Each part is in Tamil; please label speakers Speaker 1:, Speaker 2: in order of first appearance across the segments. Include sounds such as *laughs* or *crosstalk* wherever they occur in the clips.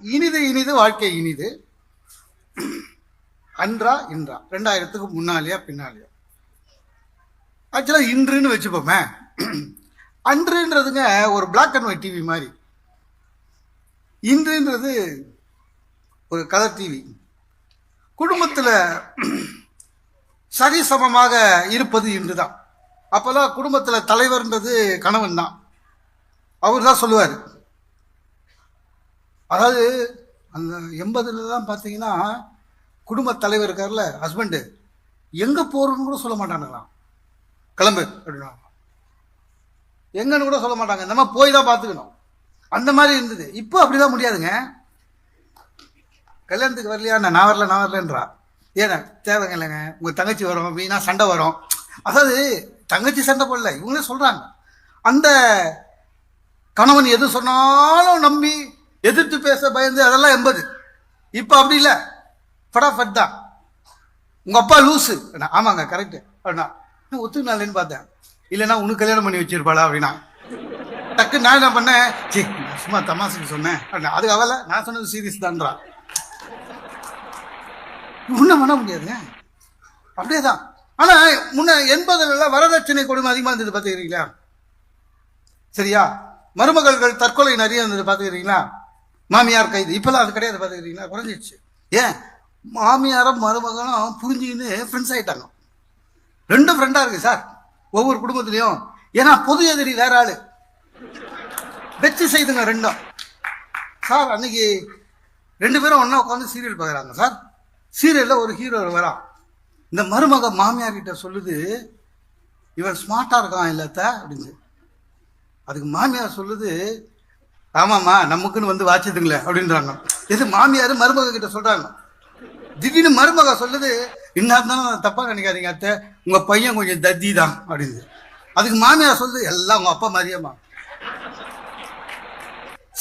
Speaker 1: இனிது இனிது வாழ்க்கை இனிது. அன்றா இன்றா. ரெண்டாயிரத்துக்கு முன்னாலேயா பின்னாலேயா? ஆக்சுவலா இன்றுன்னு வச்சுப்போமே. அன்றுன்றதுங்க ஒரு பிளாக் அண்ட் ஒயிட் டிவி மாதிரி. இன்றுன்றது ஒரு கலர் டிவி குடும்பத்தில் சரிசமமாக இருப்பது இன்றுதான். அப்போல்லாம் குடும்பத்தில் தலைவர்ன்றது கணவன் தான். அவர் தான் சொல்லுவார். அதாவது அந்த எண்பதுலலாம் பார்த்தீங்கன்னா குடும்ப தலைவர் இருக்கார்ல ஹஸ்பண்டு எங்கே போகிறோன்னு கூட சொல்ல மாட்டானுங்களாம். கிளம்பு அப்படின்னா. எங்கன்னு கூட சொல்ல மாட்டாங்க. நம்ம போய் தான் பார்த்துக்கணும். அந்த மாதிரி இருந்தது. இப்போ அப்படிதான் முடியாதுங்க. கல்யாணத்துக்கு வரலையா நான் நான் வரல நான் வரலன்றா? ஏன்னா தேவைங்க இல்லைங்க. உங்கள் தங்கச்சி வரும் வீணா சண்டை வரும். அதாவது தங்கச்சி சண்டை போடல இவங்களே சொல்கிறாங்க அந்த கணவன் எது சொன்னாலும் நம்பி எதிர்த்து பேச பயந்து அதெல்லாம் எண்பது. இப்போ அப்படி இல்லை. ஃபடாஃபட் தான். உங்கள் அப்பா லூஸு ஆமாங்க கரெக்டு அப்படின்னா நான் ஒத்துக்கினாலேன்னு பார்த்தேன். இல்லைன்னா உனக்கு கல்யாணம் பண்ணி வச்சிருப்பாளா அப்படின்னா. டக்கு நான் என்ன பண்ணேன்? சீ நான் சும்மா தமாசுக்கு சொன்னேன். அப்படின்னா அது அவலை நான் சொன்னது சீரியஸ் தான்றா. ஒன்றும் பண்ண முடியாதுங்க. அப்படியே தான். ஆனால் முன்ன எண்பதுல வரதட்சணை கொடுமை அதிகமாக இருந்தது பார்த்துக்கிறீங்களா? சரியா? மருமகள்கள் தற்கொலை நிறைய இருந்தது பார்த்துக்கிறீங்களா? மாமியார் கைது. இப்போல்லாம் அது கிடையாது பார்த்துக்கிறீங்களா? குறைஞ்சிடுச்சு. ஏன்? மாமியாரும் மருமகனும் புரிஞ்சுக்கின்னு ஃப்ரெண்ட்ஸ் ஆயிட்டாங்க. ரெண்டும் ஃப்ரெண்டாக இருக்கு சார் ஒவ்வொரு குடும்பத்துலேயும். ஏன்னா பொது எதிரி வேற ஆளு. வெச்சு செய்துங்க ரெண்டும். சார் அன்னைக்கு ரெண்டு பேரும் ஒன்றா உட்காந்து சீரியல் பார்க்குறாங்க சார். சீரியலில் ஒரு ஹீரோ வரான். இந்த மருமக மாமியார் கிட்ட சொல்லுது இவன் ஸ்மார்ட்டாக இருக்கான் இல்லத்த அப்படின்னு அதுக்கு மாமியார் சொல்லுது ஆமாம்மா நமக்குன்னு வந்து வாச்சதுங்களே அப்படின்றாங்க. இது மாமியார் மருமக கிட்ட சொல்கிறாங்க திடீர்னு மருமக சொல்லுது இன்னார் தான் தப்பாக நினைக்காதீங்க அத்தை உங்கள் பையன் கொஞ்சம் தத்தி தான் அப்படின்னு அதுக்கு மாமியார் சொல்லுது எல்லாம் உங்கள் அப்பா மாதிரியேம்மா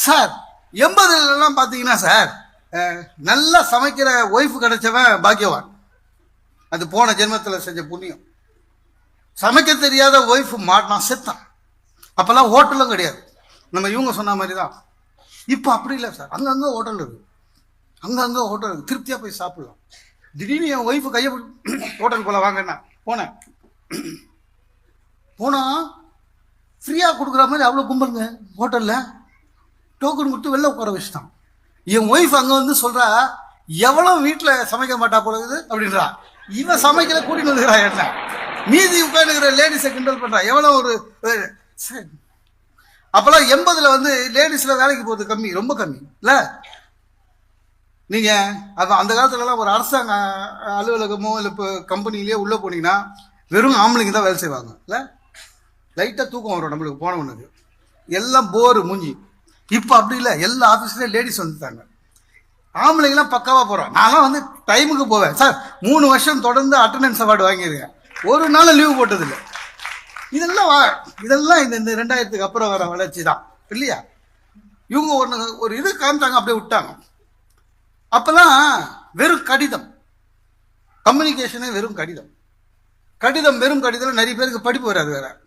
Speaker 1: சார் எண்பதுலலாம் பார்த்தீங்கன்னா சார் நல்லா சமைக்கிற ஒய்ஃப் கிடைச்சவன் பாக்கியவான். அது போன ஜென்மத்தில் செஞ்ச புண்ணியம். சமைக்க தெரியாத ஒய்ஃப் மாட்டினான் செத்தான் அப்போல்லாம் ஹோட்டலும் கிடையாது. நம்ம இவங்க சொன்ன மாதிரி தான் இப்போ அப்படி இல்லை சார். அங்கங்கே ஹோட்டல் இருக்குது அங்கங்கே ஹோட்டல் இருக்குது திருப்தியாக போய் சாப்பிடலாம். திடீர்னு என் ஒய்ஃபு கையை *coughs* ஹோட்டல் போல வாங்கன்னா போனேன். *coughs* போனால் ஃப்ரீயாக கொடுக்குற மாதிரி அவ்வளோ கும்பலுங்க. ஹோட்டலில். டோக்கன் கொடுத்து வெளில உட்கார வச்சுட்டான். என் ஒய்ஃப் அங்கே வந்து சொல்கிறா எவ்வளோ வீட்டில் சமைக்க மாட்டா போல இருக்குது? அப்படின்றா. இவன் சமைக்கல கூட்டிகிட்டு வந்துக்கிறா என்ன? மீதி உட்காந்துக்கிற லேடிஸை கிண்டல் பண்ணுறா எவ்வளோ ஒரு சரி. அப்போல்லாம் எண்பதுல வந்து லேடிஸில் வேலைக்கு போகிறது கம்மி ரொம்ப கம்மி. இல்லை? நீங்கள் அப்போ அந்த காலத்துலலாம் ஒரு அரசாங்க அலுவலகமோ இல்லை இப்போ கம்பெனிலேயே உள்ளே போனீங்கன்னா வெறும் ஆம்பளைங்க தான் வேலை செய்வாங்க. இல்லை? லைட்டாக தூக்கம் வரும் நம்மளுக்கு போனவனுக்கு எல்லாம் போரு மூஞ்சி. இப்போ அப்படி இல்லை. எல்லா ஆஃபீஸ்லேயும் லேடிஸ் வந்துட்டாங்க. ஆம்பளைங்களாம் பக்காவாக போகிறோம் நான்லாம் வந்து டைமுக்கு போவேன். சார் மூணு வருஷம் தொடர்ந்து அட்டண்டன்ஸ் அவார்டு வாங்கியிருக்கேன். ஒரு நாள் லீவு போட்டதில்லை. இதெல்லாம் வா இதெல்லாம் இந்த இந்த ரெண்டாயிரத்துக்கு அப்புறம் வர வளர்ச்சி தான். இல்லையா? இவங்க ஒன்று ஒரு இது காமிச்சாங்க அப்படியே விட்டாங்க. அப்போல்லாம் வெறும் கடிதம். கம்யூனிகேஷனே வெறும் கடிதம். கடிதம் வெறும் கடிதம் நிறைய பேருக்கு படிப்பு வராது வேற.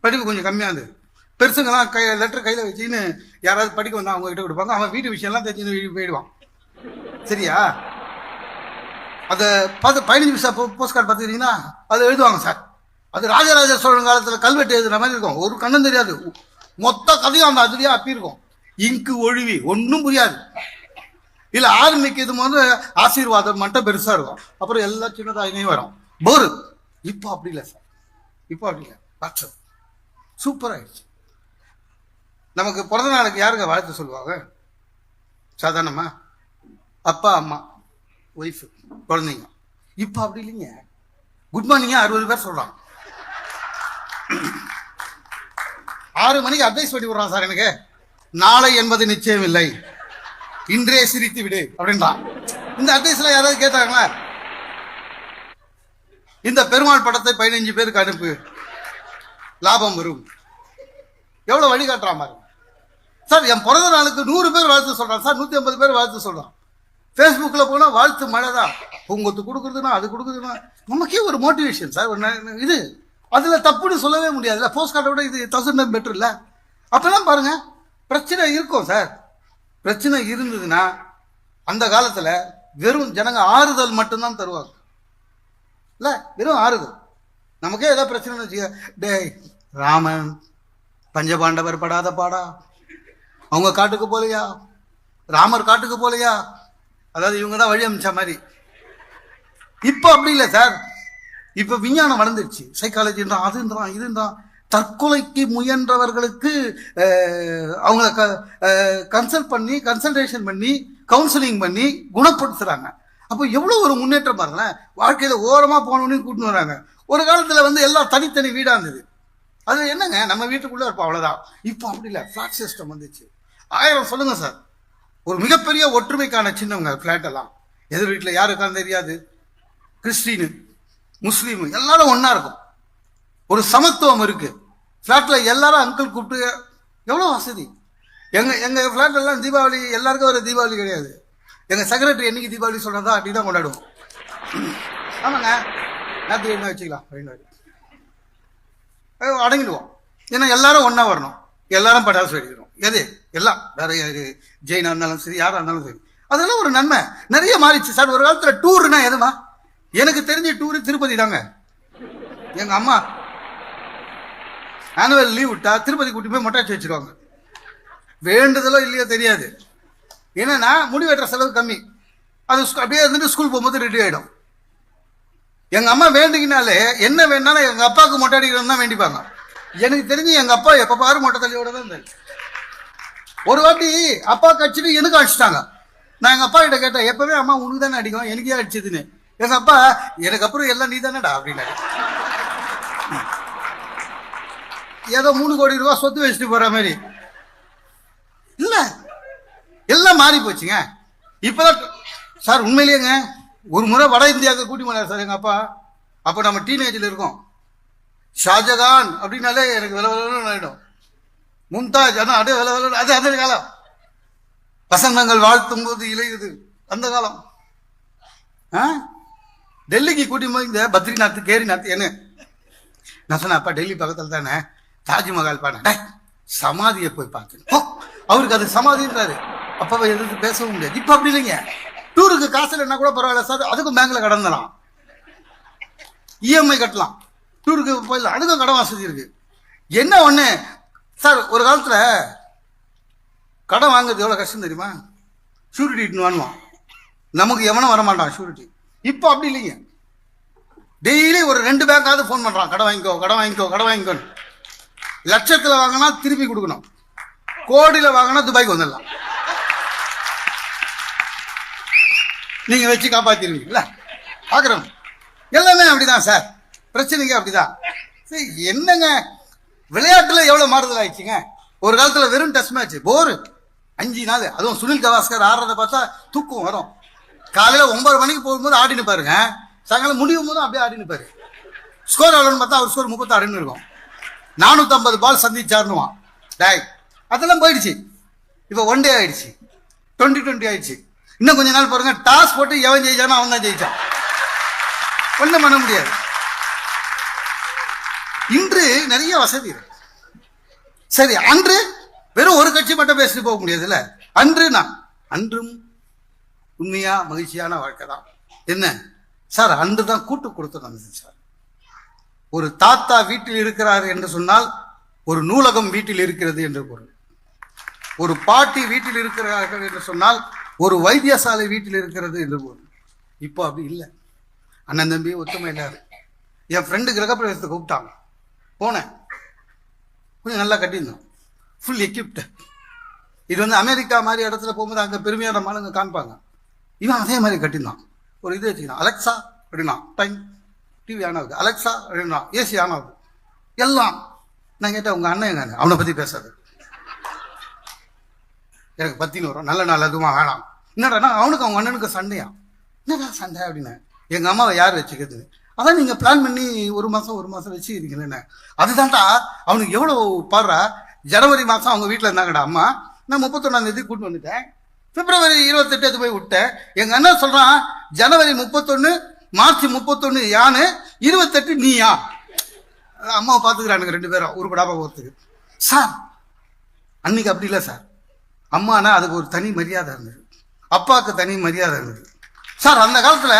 Speaker 1: படிப்பு கொஞ்சம் கம்மியாக இருந்தது. பெருசுங்கெல்லாம் கை லெட்டர் கையில் வச்சுன்னு யாராவது படிக்க வந்தால் அவங்க கிட்ட கொடுப்பாங்க. அவன் வீட்டு விஷயம்லாம் தெரிஞ்சுன்னு வீட்டுக்கு போயிடுவான். சரியா? அதை பார்த்து பதினஞ்சு நிமிஷம் போஸ்ட் கார்டு பார்த்துக்கிறீங்கன்னா அதை எழுதுவாங்க சார். அது ராஜராஜ சோழன் காலத்தில் கல்வெட்டு எழுதுற மாதிரி இருக்கும். ஒரு கண்ணும் தெரியாது. மொத்த கதையும் அந்த அதுலேயே அப்பியிருக்கும். இங்கு ஒழுவி ஒன்றும் புரியாது. இல்லை ஆர்மிக்கு இது வந்து ஆசீர்வாதம் மட்டும் பெருசாக இருக்கும். அப்புறம் எல்லா சின்னதாகவே வரும். போரு. இப்போ அப்படி இல்லை சார். இப்போ அப்படி இல்லை. வாட்ஸ்அப் சூப்பராகிடுச்சு நமக்கு பிறந்த நாளுக்கு யாருங்க வாழ்த்து சொல்லுவாங்க? சாதாரணமா? அப்பா அம்மா ஒய்ஃபு குழந்தைங்க. இப்போ அப்படி இல்லைங்க. குட் மார்னிங்காக அறுபது பேர் சொல்கிறாங்க ஆறு மணிக்கு அட்வைஸ் பண்ணி விடுறான் சார் எனக்கு. நாளை என்பது நிச்சயம் இல்லை. இன்றே சிரித்து விடு அப்படின்றான். இந்த அட்வைஸ்ல யாராவது கேட்டாங்களா? இந்த பெருமாள் படத்தை பதினஞ்சு பேருக்கு அனுப்பு. லாபம் வரும். எவ்வளவு வழி காட்டுறான் பாருங்க சார் என் பிறந்த நாளுக்கு நூறு பேர் வாழ்த்து சொல்றான். சார் நூத்தி ஐம்பது பேர் வாழ்த்து சொல்றான். ஃபேஸ்புக்கில் போனால் வாழ்த்து மழை தான் பூங்கொத்து கொடுக்குறதுனா அது கொடுக்குறதுனா நமக்கே ஒரு மோட்டிவேஷன் சார். ஒரு இது அதில் தப்புன்னு சொல்லவே முடியாதுல்ல. போஸ்ட் கார்டை விட இது தௌசண்ட் டைம் பெட்டர் இல்லை? அப்போல்லாம் பாருங்க. பிரச்சனை இருக்கும் சார் பிரச்சனை இருந்ததுன்னா அந்த காலத்தில் வெறும் ஜனங்க ஆறுதல் மட்டும்தான் தருவாங்க. இல்லை? வெறும் ஆறுதல். நமக்கே ஏதாவது பிரச்சனைன்னு வச்சுக்க டேய் ராமன் பஞ்சபாண்டவர் படாத பாடா. அவங்க காட்டுக்கு போகலையா ராமர் காட்டுக்கு போகலையா அதாவது இவங்க தான் வழி அமைச்ச மாதிரி. இப்போ அப்படி இல்லை சார் இப்போ விஞ்ஞானம் வளர்ந்துருச்சு. சைக்காலஜின்றான் அதுன்றான் இதுன்றான் தற்கொலைக்கு முயன்றவர்களுக்கு அவங்கள க கன்சல்ட் பண்ணி கன்சல்டேஷன் பண்ணி கவுன்சிலிங் பண்ணி குணப்படுத்துகிறாங்க அப்போ எவ்வளோ ஒரு முன்னேற்றம் பாருங்களேன். வாழ்க்கையில் ஓரமாக போனவனையும் கூட்டின்னு வராங்க. ஒரு காலத்தில் வந்து எல்லாம் தனித்தனி வீடாக இருந்தது. அது என்னங்க? நம்ம வீட்டுக்குள்ளே இருப்போம் அவ்வளோதான் இப்போ அப்படி இல்லை. ஃப்ளாட் சிஸ்டம் வந்துச்சு. ஆயிரம் சொல்லுங்கள் சார் ஒரு மிகப்பெரிய ஒற்றுமைக்கான சின்னவங்க ஃப்ளாட் எல்லாம். எதிர் வீட்டில் யாருக்கான்னு தெரியாது. கிறிஸ்டின்னு. முஸ்லீம் எல்லாரும் ஒன்றா இருக்கும். ஒரு சமத்துவம் இருக்குது ஃப்ளாட்டில் எல்லாரும் அங்கிள் கூப்பிட்டு எவ்வளோ வசதி? எங்கள் எங்கள் ஃப்ளாட்டெல்லாம் தீபாவளி எல்லாருக்கும் ஒரு தீபாவளி கிடையாது. எங்கள் செக்ரட்டரி என்னைக்கு தீபாவளி சொல்றதா அப்படி தான் கொண்டாடுவோம். *clears throat* ஆமாங்க. நேற்று என்ன வச்சுக்கலாம்? அப்படின்னு அடங்கிடுவோம். ஏன்னா எல்லாரும் ஒன்றா வரணும். எல்லாரும் பட்டாசு வெடிக்கணும். எது? எல்லாம். வேற யாரு? இருந்தாலும் சரி யாராக இருந்தாலும் சரி. அதெல்லாம் ஒரு நன்மை. நிறைய மாறிச்சு சார் ஒரு காலத்தில் டூர்னா எதுமா? எனக்கு தெரிஞ்ச டூரு திருப்பதி தாங்க. எங்கள் அம்மா ஆனுவல் லீவ் விட்டா திருப்பதி கூட்டி போய் மொட்டாச்சு வச்சிருவாங்க. வேண்டுதலோ இல்லையோ தெரியாது. என்னன்னா முடி வெட்டுற செலவு கம்மி. அது அப்படியே இருந்துட்டு ஸ்கூல் போகும்போது ரெடி ஆகிடும் எங்கள் அம்மா வேண்டிக்கினாலே என்ன வேணாலும் எங்கள் அப்பாவுக்கு மொட்டை அடிக்கிறோம் தான் வேண்டிப்பாங்க. எனக்கு தெரிஞ்சு எங்கள் அப்பா எப்போ பாரு மொட்டை தள்ளியோட தான் இருந்தாரு. ஒரு வாட்டி அப்பா கடிச்சிட்டு எனக்கு அடிச்சிட்டாங்க. நான் எங்கள் அப்பா கிட்ட கேட்டேன் எப்பவே அம்மா உனக்கு தானே அடிக்கும் எனக்கே அடிச்சதுன்னு. எங்க அப்பா எனக்கு அப்புறம் எல்லாம் நீ தானடா அப்படின்னாரு. ஏதோ மூணு கோடி ரூபா சொத்து வச்சுட்டு போற மாதிரி. இல்ல எல்லாம் மாறி போச்சுங்க. இப்பதான் சார் உண்மையிலேங்க ஒரு முறை வட இந்தியாவுக்கு கூட்டி போனார் சார் எங்க அப்பா. அப்போ நம்ம டீனேஜில் இருக்கோம். ஷாஜகான் அப்படின்னாலே எனக்கு வில விலன்னு ஆகிடும் மும்தாஜ் ஆனால் அப்படியே வில வில அது அந்த காலம். வசந்தங்கள் வாழ்த்தும் போது இலையுது. அந்த காலம். ஆ? டெல்லிக்கு கூட்டி போய் இந்த பத்ரிநாத் கேரிநாத் என்ன? நான் சொன்னேன் அப்பா டெல்லி பக்கத்தில் தானே? தாஜ்மஹால் பாடே சமாதியை போய் பார்த்து அவருக்கு அது சமாதின்றாரு. அப்பாவை எதிர்த்து பேசவும் முடியாது. இப்போ அப்படி இல்லைங்க. டூருக்கு காசு இல்லைன்னா கூட பரவாயில்ல சார். அதுக்கும் பேங்க்ல கடன் தரலாம். இஎம்ஐ கட்டலாம். டூருக்கு போயிடலாம். அதுக்கும் கடன் வசதி இருக்கு. என்ன ஒன்று சார் ஒரு காலத்தில் கடன் வாங்குறது எவ்வளோ கஷ்டம் தெரியுமா? ஷூரிட்டி வாங்குவான். நமக்கு எவனும் வரமாட்டான் ஷூரிட்டி இப்போ அப்படி இல்லைங்க. டெய்லி ஒரு ரெண்டு பேங்காவது ஃபோன் பண்ணுறான் கடை வாங்கிக்கோ கடை வாங்கிக்கோ கடை வாங்கிக்கோன்னு. லட்சத்தில் வாங்கினா திருப்பி கொடுக்கணும். கோடியில் வாங்கினா துபாய்க்கு வந்துடலாம். நீங்கள் வச்சு காப்பாற்றிருவீங்களா பார்க்குறோம் எல்லாமே அப்படிதான் சார். பிரச்சனைங்க அப்படிதான். சரி என்னங்க? விளையாட்டில் எவ்வளோ மாறுதல் ஆயிடுச்சுங்க? ஒரு காலத்தில் வெறும் டெஸ்ட் மேட்ச் போரு அஞ்சு நாள். அதுவும் சுனில் கவாஸ்கர் ஆடுறத பார்த்தா தூக்கம் வரும். காலையில் ஒன்பது மணிக்கு போகும்போது ஆடினு பாருங்க சாயங்காலம் முடியும் போதும் அப்படியே ஆடினு பாரு ஸ்கோர் எவ்வளோன்னு பார்த்தா அவர் ஸ்கோர் முப்பத்தாறுன்னு இருக்கும். நானூற்றம்பது பால் சந்திச்சாருன்னுவான். டேய் அதெல்லாம் போயிடுச்சு. இப்போ ஒன் டே ஆயிடுச்சு. டுவெண்ட்டி டுவெண்ட்டி ஆயிடுச்சு. இன்னும் கொஞ்ச நாள் பாருங்க. டாஸ் போட்டு எவன் ஜெயிச்சானோ அவன் தான் ஜெயிச்சான். ஒன்றும் பண்ண முடியாது. இன்று நிறைய வசதி இருக்கு. சரி அன்று வெறும் ஒரு கட்சி மட்டும் பேசிட்டு போக முடியாதுல்ல? அன்று நான். அன்றும் உண்மையா மகிழ்ச்சியான வாழ்க்கை தான். என்ன? சார் அன்று தான் கூட்டு கொடுத்து நடந்தது சார். ஒரு தாத்தா வீட்டில் இருக்கிறார் என்று சொன்னால் ஒரு நூலகம் வீட்டில் இருக்கிறது என்று பொருள். ஒரு பாட்டி வீட்டில் இருக்கிறார்கள் என்று சொன்னால் ஒரு வைத்தியசாலை வீட்டில் இருக்கிறது என்று பொருள். இப்போ அப்படி இல்லை. அண்ணன் தம்பி ஒத்துமை இல்லாது என் ஃப்ரெண்டு கிரகப்பிரவேசத்தை கூப்பிட்டாங்க போனேன். கொஞ்சம் நல்லா கட்டியிருந்தோம். ஃபுல் எக்யூப்டு இது வந்து அமெரிக்கா மாதிரி இடத்துல போகும்போது அங்கே பெருமையான மாலுங்க காமிப்பாங்க இவன் அதே மாதிரி கட்டியிருந்தான் ஒரு இது வச்சுக்கினான் அலெக்சா அப்படின்னா டைம் டிவி ஆன் ஆகுது. அலெக்சா அப்படின்னா ஏசி ஆன் ஆகுது. எல்லாம் நான் கேட்டேன் உங்கள் அண்ணன் எங்க? அவனை பற்றி பேசாது. எனக்கு பத்தின்னு வரும். நல்ல நாள் அதுவும் வேணாம். என்னடா அவனுக்கு அவங்க அண்ணனுக்கு சண்டையா? என்னடா சண்டை அப்படின்னு. எங்கள் அம்மாவை யார் வச்சுக்கிறது? அதான் நீங்கள் பிளான் பண்ணி ஒரு மாதம் ஒரு மாதம் வச்சுக்கிறீங்களேண்ணே அதுதான்டா அவனுக்கு எவ்வளோ பாடுறா? ஜனவரி மாதம் அவங்க வீட்டில் இருந்தாங்கடா அம்மா. நான் முப்பத்தொன்னாம் தேதி கூட்டு வந்துட்டேன். பிப்ரவரி இருபத்தெட்டு போய் விட்டேன். எங்கள் அண்ணன் சொல்கிறான் ஜனவரி முப்பத்தொன்று மார்ச் முப்பத்தொன்று யானு இருபத்தெட்டு நீயா? அம்மாவை பார்த்துக்கிறானுங்க ரெண்டு பேரும் ஒரு படாபா போகிறதுக்கு சார் அன்னைக்கு அப்படி இல்லை சார். அம்மானா அதுக்கு ஒரு தனி மரியாதை இருந்தது. அப்பாவுக்கு தனி மரியாதை இருந்தது. சார் அந்த காலத்தில்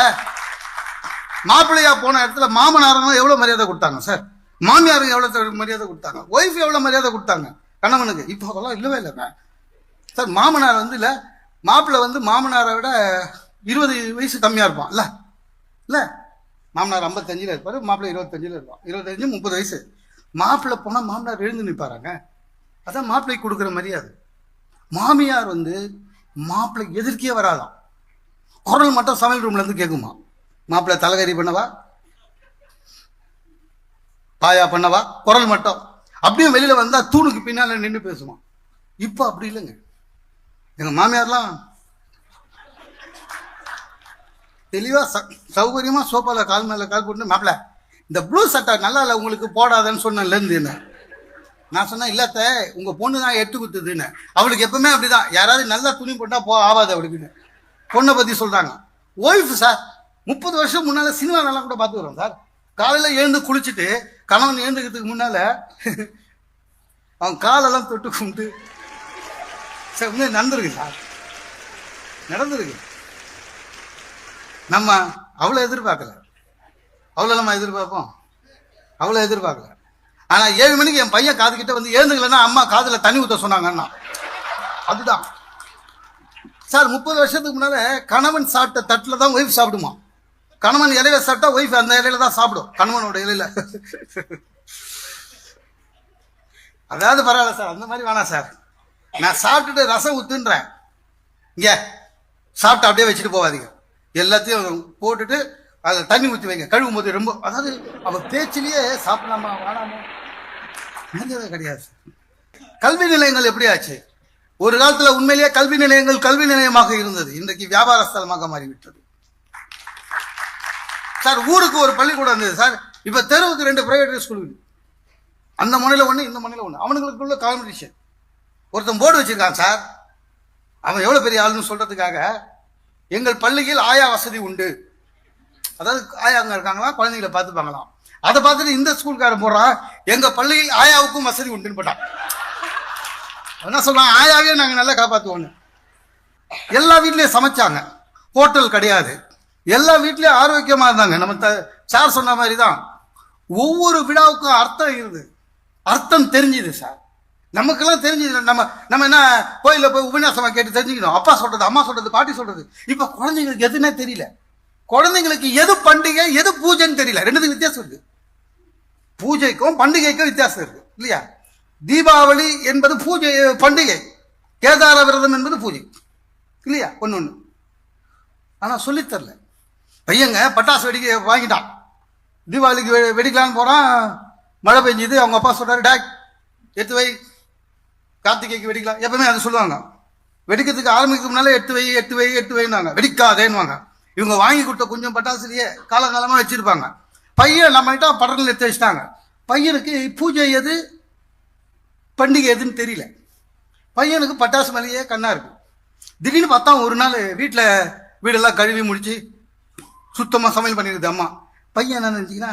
Speaker 1: மாப்பிள்ளையா போன இடத்துல மாமனாரனும் எவ்வளோ மரியாதை கொடுத்தாங்க சார்? மாமியாரும் எவ்வளோ மரியாதை கொடுத்தாங்க? ஒய்ஃப் எவ்வளோ மரியாதை கொடுத்தாங்க? கணவனுக்கு. இப்போ அதெல்லாம் இல்லவே இல்லைங்க சார் மாமனார் வந்து இல்லை மாப்பிள்ளை வந்து மாமனாரை விட இருபது வயசு கம்மியாக இருப்பான் இல்லை? இல்லை? மாமனார் ஐம்பத்தஞ்சில் இருப்பார் மாப்பிள்ளை இருபத்தஞ்சில் இருப்பான். இருபத்தஞ்சு முப்பது வயசு. மாப்பிள்ளை போனால் மாமனார் எழுந்து நிற்பாராங்க அதான் மாப்பிள்ளை கொடுக்குற மரியாதை. மாமியார் வந்து மாப்பிள்ளை எதிர்க்கே வராதாம் குரல் மட்டும் சமையல் ரூம்லேருந்து கேட்குமா மாப்பிள்ளை தலைகறி பண்ணவா? பாயா பண்ணவா? குரல் மட்டும். அப்படியே வெளியில் வந்தால் தூணுக்கு பின்னால் நின்று பேசுவான் இப்போ அப்படி இல்லைங்க. எங்க மாமியார்லாம் தெளிவா ச சௌகரியமா சோஃபால கால் மேல கால் போட்டு மாப்பிள்ள இந்த ப்ளூ சட்டை நல்லா இல்லை உங்களுக்கு போடாதன்னு சொன்னேன்ல இருந்து என்ன நான் சொன்னேன் இல்லத்த உங்க பொண்ணு தான் எட்டு குத்துதுன்னு. அவளுக்கு எப்பவுமே அப்படிதான். யாராவது நல்லா துணி போட்டா போ ஆகாது அவளுக்குன்னு. பொண்ணை பத்தி சொல்றாங்க. ஒய்ஃப் சார் முப்பது வருஷம் முன்னால சினிமா நல்லா கூட பார்த்துக்கிறோம் சார் காலையில எழுந்து குளிச்சுட்டு கணவன் எழுந்துக்கிறதுக்கு முன்னால *laughs* அவன் காலெல்லாம் தொட்டு கும்பிட்டு சார் உண்மை நடந்திருக்கு. சார் நடந்திருக்கு. நம்ம அவ்வளோ எதிர்பார்க்கல. அவ்வளோ நம்ம எதிர்பார்ப்போம். அவ்வளோ எதிர்பார்க்கல. ஆனால் ஏழு மணிக்கு என் பையன் காது கிட்ட வந்து ஏந்துக்கலன்னா அம்மா காதில் தண்ணி ஊற்ற சொன்னாங்கன்னா. அதுதான். சார் முப்பது வருஷத்துக்கு முன்னால் கணவன் சாப்பிட்ட தட்டில் தான் ஒய்ஃப் சாப்பிடுமா? கணவன் இலையில சாப்பிட்டா ஒய்ஃப் அந்த இலையில தான் சாப்பிடும். கணவனோட இலையில. அதாவது பரவாயில்ல சார் அந்த மாதிரி வேணாம் சார். நான் சாப்பிட்டுட்டு ரசம் ஊத்துன்றேன். இங்க சாப்பிட்டு அப்படியே வச்சுட்டு போகாதீங்க எல்லாத்தையும் போட்டுட்டு அதில் தண்ணி ஊற்றி வைங்க. கழுவும் போது ரொம்ப அதாவது அவன் பேச்சிலேயே சாப்பிடலாமா வேணாமா? மரியாதை கிடையாது. கல்வி நிலையங்கள் எப்படி ஆச்சு? ஒரு காலத்தில் உண்மையிலேயே கல்வி நிலையங்கள் கல்வி நிலையமாக இருந்தது. இன்றைக்கு வியாபார ஸ்தலமாக மாறிவிட்டது. சார் ஊருக்கு ஒரு பள்ளிக்கூடம் இருந்தது சார் இப்போ தெருவுக்கு ரெண்டு பிரைவேட் ஸ்கூல் அந்த முனையில ஒன்று இந்த மனையில் ஒன்று அவனுங்களுக்குள்ள காம்படிஷன் ஒருத்தன் போர்டு வச்சுருக்கான் சார். அவன் எவ்வளோ பெரிய ஆளுன்னு சொல்கிறதுக்காக எங்கள் பள்ளியில் ஆயா வசதி உண்டு. அதாவது ஆயாங்க இருக்காங்களா குழந்தைங்களை பார்த்துப்பாங்களாம். அதை பார்த்துட்டு இந்த ஸ்கூல்காரன் போடுறான் எங்கள் பள்ளியில் ஆயாவுக்கும் வசதி உண்டுன்னு போட்டான். என்ன சொல்கிறான் ஆயாவே நாங்கள் நல்லா காப்பாற்றுவோன்னு எல்லா வீட்லேயும் சமைச்சாங்க. ஹோட்டல் கிடையாது. எல்லா வீட்லேயும் ஆரோக்கியமாக இருந்தாங்க. நம்ம த- சார் சொன்ன மாதிரி தான் ஒவ்வொரு விழாவுக்கும் அர்த்தம் இருது அர்த்தம் தெரிஞ்சுது சார். நமக்கெல்லாம் தெரிஞ்சது நம்ம நம்ம என்ன கோயிலில் போய் உபன்யாசமா கேட்டு தெரிஞ்சுக்கணும். அப்பா சொல்றது அம்மா சொல்றது பாட்டி சொல்றது. இப்போ குழந்தைங்களுக்கு எதுன்னே தெரியல. குழந்தைங்களுக்கு எது பண்டிகை எது பூஜைன்னு தெரியல. ரெண்டுத்துக்கு வித்தியாசம் இருக்கு. பூஜைக்கும் பண்டிகைக்கும் வித்தியாசம் இருக்கு. இல்லையா? தீபாவளி என்பது பூஜை பண்டிகை. கேதார விரதம் என்பது பூஜை. இல்லையா? ஒன்று ஒன்று ஆனால் சொல்லித்தரல பையங்க பட்டாசு வெடிக்க வாங்கிட்டான். தீபாவளிக்கு வெ- வெடிக்கலான்னு போகிறான் மழை பெஞ்சுது. அவங்க அப்பா சொல்கிறார் டேக் எடுத்து வை. கார்த்திகைக்கு வெடிக்கலாம். எப்பவுமே அதை சொல்லுவாங்க. வெடிக்கிறதுக்கு ஆரம்பிக்கிறதுக்கு முன்னாலே எட்டு வை எட்டு வை எட்டு வைன்னாங்க வெடிக்காதேன்னுவாங்க. இவங்க வாங்கி கொடுத்த கொஞ்சம் பட்டாசுலயே காலங்காலமாக வச்சிருப்பாங்க. பையன் நம்மகிட்ட படத்தில் எடுத்து வச்சிட்டாங்க. பையனுக்கு பூஜை எது? பண்டிகை எதுன்னு தெரியல. பையனுக்கு பட்டாசு மேலேயே கண்ணா இருக்கு திடீர்னு பார்த்தா ஒரு நாள் வீட்டில் வீடெல்லாம் கழுவி முடிச்சு சுத்தமாக சமையல் பண்ணிருக்குது அம்மா. பையன் என்ன நினச்சிங்கன்னா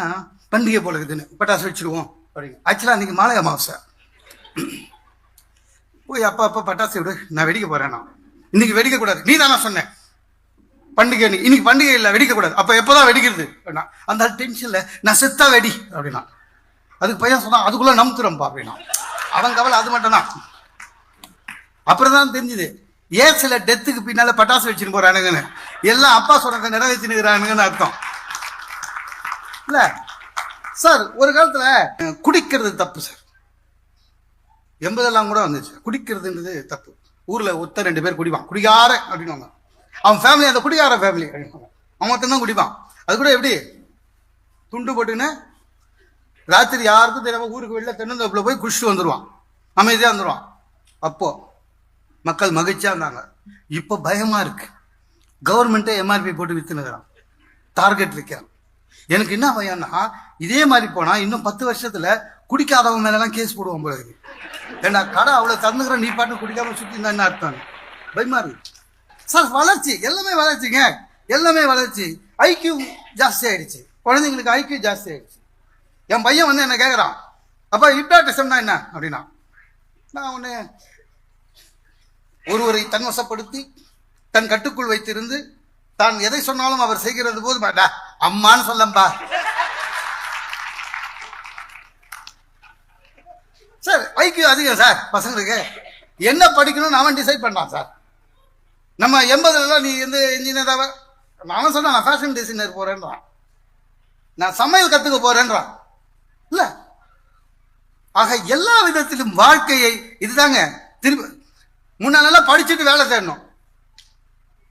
Speaker 1: பண்டிகை போல இருக்குதுன்னு. பட்டாசு வச்சிருவோம் அப்படின்னு ஆக்சுவலாக அன்றைக்கி மாலை அமாவாசை. போய் அப்பா அப்பா பட்டாசு விடு. நான் வெடிக்க போறேன் நான். இன்னைக்கு வெடிக்க கூடாது. நீ தானே சொன்னேன் பண்டிகை இன்னைக்கு பண்டிகை இல்லை வெடிக்க கூடாது. அப்ப எப்போதான் வெடிக்கிறது? அந்த டென்ஷன்ல நான் செத்தா வெடி. அப்படின்னா. அதுக்கு பையன் சொன்னான் அதுக்குள்ள நம்புத்துறோம்ப்பா அப்படின்னா. அவன் கவலை அது மட்டும் தான். அப்புறம் தான் தெரிஞ்சுது ஏன் சில டெத்துக்கு பின்னால பட்டாசு வச்சுன்னு போறானுங்கன்னு. எல்லாம் அப்பா சொல்றதை நிறைவேற்றினுக்கிறானுங்கன்னு அர்த்தம். இல்ல? சார் ஒரு காலத்துல குடிக்கிறது தப்பு சார். எண்பதெல்லாம் கூட வந்துச்சு. குடிக்கிறதுன்றது தப்பு. ஊர்ல ஒத்த ரெண்டு பேர் குடிப்பான். குடிகார அப்படின்னுவாங்க. அவன் ஃபேமிலி அந்த குடிகார ஃபேமிலி அப்படின்னுவாங்க. அவன் மட்டும் தான் குடிப்பான். அது கூட எப்படி? துண்டு போட்டுன்னு ராத்திரி யாருக்கும் தெரியாம ஊருக்கு வெளில தென்னந்தோப்பில் போய் குடிச்சிட்டு வந்துடுவான் அமைதியா வந்துடுவான் அப்போ மக்கள் மகிழ்ச்சியா இருந்தாங்க. இப்போ பயமா இருக்கு. கவர்மெண்ட்டே எம்ஆர்பி போட்டு வித்துனுக்குறான் டார்கெட் வைக்கிறான். எனக்கு என்ன பயம்னா இதே மாதிரி போனா இன்னும் பத்து வருஷத்துல குடிக்காதவங்க மேலலாம் கேஸ் போடுவோம் போல இருக்கு. ஏன்னா கடை அவ்வளவு திறந்துக்கிற நீ பாட்டு குடிக்காம சுற்றி இருந்தா என்ன அர்த்தம்? பயமா இருக்கு சார் வளர்ச்சி. எல்லாமே வளர்ச்சிங்க. எல்லாமே வளர்ச்சி. ஐக்கியூ ஜாஸ்தி ஆயிடுச்சு. குழந்தைங்களுக்கு ஐக்கியூ ஜாஸ்தி ஆயிடுச்சு. என் பையன் வந்து என்ன கேட்குறான் அப்பா ஹிப்னாட்டிசம்னா என்ன? அப்படின்னா நான் ஒன்று ஒருவரை தன்வசப்படுத்தி தன் கட்டுக்குள் வைத்திருந்து தான் எதை சொன்னாலும் அவர் செய்கிறது போது அம்மான்னு சொல்லம்பா. சார் ஐக்கியம் அதிகம் சார் பசங்களுக்கு. என்ன படிக்கணும்னு அவன் டிசைட் பண்ணான் சார். நம்ம எண்பதுலாம் நீ வந்து இன்ஜினியராக அவன் சொன்னான் நான் ஃபேஷன் டிசைனர் போறேன்றான். நான் சமையல் கத்துக்க போறேன்றான். இல்ல. ஆக எல்லா விதத்திலும் வாழ்க்கையை இதுதாங்க. திரும்ப முன்னாலெல்லாம் படிச்சுட்டு வேலை தேடணும்.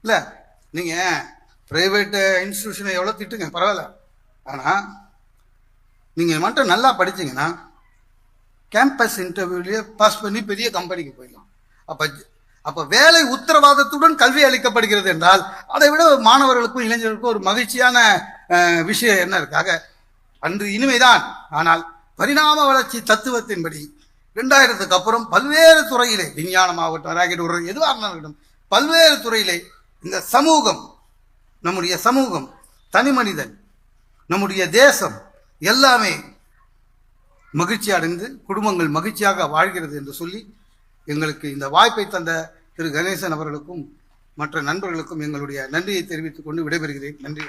Speaker 1: இல்ல நீங்க பிரைவேட்டு இன்ஸ்டிடியூஷனை எவ்வளோ திட்டுங்க பரவாயில்ல. ஆனால் நீங்கள் மட்டும் நல்லா படிச்சீங்கன்னா கேம்பஸ் இன்டர்வியூலேயே பாஸ் பண்ணி பெரிய கம்பெனிக்கு போயிடலாம். அப்போ அப்போ வேலை உத்தரவாதத்துடன் கல்வி அளிக்கப்படுகிறது என்றால் அதை விட மாணவர்களுக்கும் இளைஞர்களுக்கும் ஒரு மகிழ்ச்சியான விஷயம் என்ன இருக்காக அன்று இனிமைதான். ஆனால் பரிணாம வளர்ச்சி தத்துவத்தின்படி ரெண்டாயிரத்துக்கு அப்புறம் பல்வேறு துறையிலே விஞ்ஞானமாகட்டும் ராக்கெட் விடுறது எதுவாக இருந்தாலும் பல்வேறு துறையிலே இந்த சமூகம் நம்முடைய சமூகம் தனி மனிதன் நம்முடைய தேசம் எல்லாமே மகிழ்ச்சி அடைந்து குடும்பங்கள் மகிழ்ச்சியாக வாழ்கிறது என்று சொல்லி எங்களுக்கு இந்த வாய்ப்பை தந்த திரு கணேசன் அவர்களுக்கும் மற்ற நண்பர்களுக்கும் எங்களுடைய நன்றியை தெரிவித்துக் கொண்டு விடைபெறுகிறேன். நன்றி.